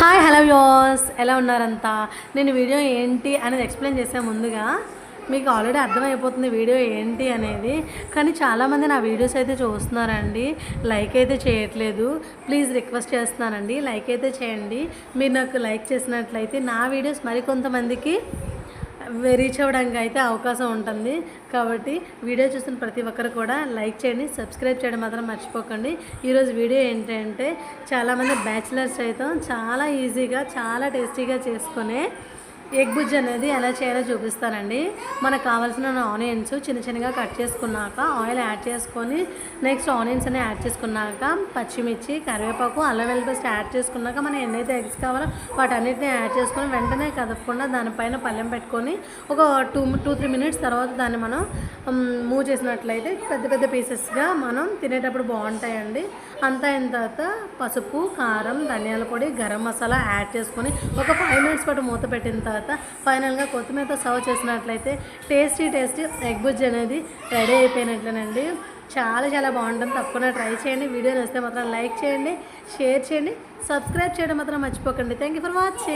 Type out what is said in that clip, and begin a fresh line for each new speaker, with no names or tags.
Hi hello యోస్ ఎలా ఉన్నారంతా? నేను video ఏంటి అనేది ఎక్స్ప్లెయిన్ చేసే ముందుగా మీకు ఆల్రెడీ అర్థమైపోతుంది వీడియో ఏంటి అనేది. కానీ చాలామంది నా వీడియోస్ అయితే చూస్తున్నారండి. లైక్ అయితే చేయట్లేదు. ప్లీజ్ రిక్వెస్ట్ చేస్తున్నానండి. లైక్ అయితే చేయండి. మీరు నాకు లైక్ చేసినట్లయితే నా వీడియోస్ మరికొంతమందికి రీచ్ అవ్వడానికి అయితే అవకాశం ఉంటుంది. కాబట్టి వీడియో చూసిన ప్రతి ఒక్కరు కూడా లైక్ చేయండి సబ్స్క్రైబ్ చేయడం మాత్రం మర్చిపోకండి. ఈరోజు వీడియో ఏంటంటే చాలామంది బ్యాచిలర్స్ అయితే చాలా ఈజీగా చాలా టేస్టీగా చేసుకునే ఎగ్ బుజ్జి అనేది ఎలా చేయాలో చూపిస్తానండి. మనకు కావాల్సిన ఆనియన్స్ చిన్న చిన్నగా కట్ చేసుకున్నాక ఆయిల్ యాడ్ చేసుకొని నెక్స్ట్ ఆనియన్స్ అనేవి యాడ్ చేసుకున్నాక పచ్చిమిర్చి కరివేపాకు అల్లం వెల్లుల్లి పేస్ట్ యాడ్ చేసుకున్నాక మనం ఎన్నైతే ఎగ్స్ కావాలో వాటన్నిటిని యాడ్ చేసుకొని వెంటనే కదపకుండా దానిపైన పళ్ళెం పెట్టుకొని ఒక టూ టూ త్రీ మినిట్స్ తర్వాత దాన్ని మనం మూవ్ చేసినట్లయితే పెద్ద పెద్ద పీసెస్గా మనం తినేటప్పుడు బాగుంటాయండి. అంతా అయిన తర్వాత పసుపు కారం ధనియాల పొడి గరం మసాలా యాడ్ చేసుకొని ఒక ఫైవ్ మినిట్స్ పాటు మూత పెట్టిన తర్వాత ఫైనల్గా కొత్తిమీరతో సర్వ్ చేసినట్లయితే టేస్టీ టేస్టీ ఎగ్ బుజ్జి అనేది రెడీ అయిపోయినట్లేనండి. చాలా చాలా బాగుంటుంది. తప్పకుండా ట్రై చేయండి. వీడియో నచ్చితే మాత్రం లైక్ చేయండి షేర్ చేయండి సబ్స్క్రైబ్ చేయడం మాత్రం మర్చిపోకండి. Thank you for watching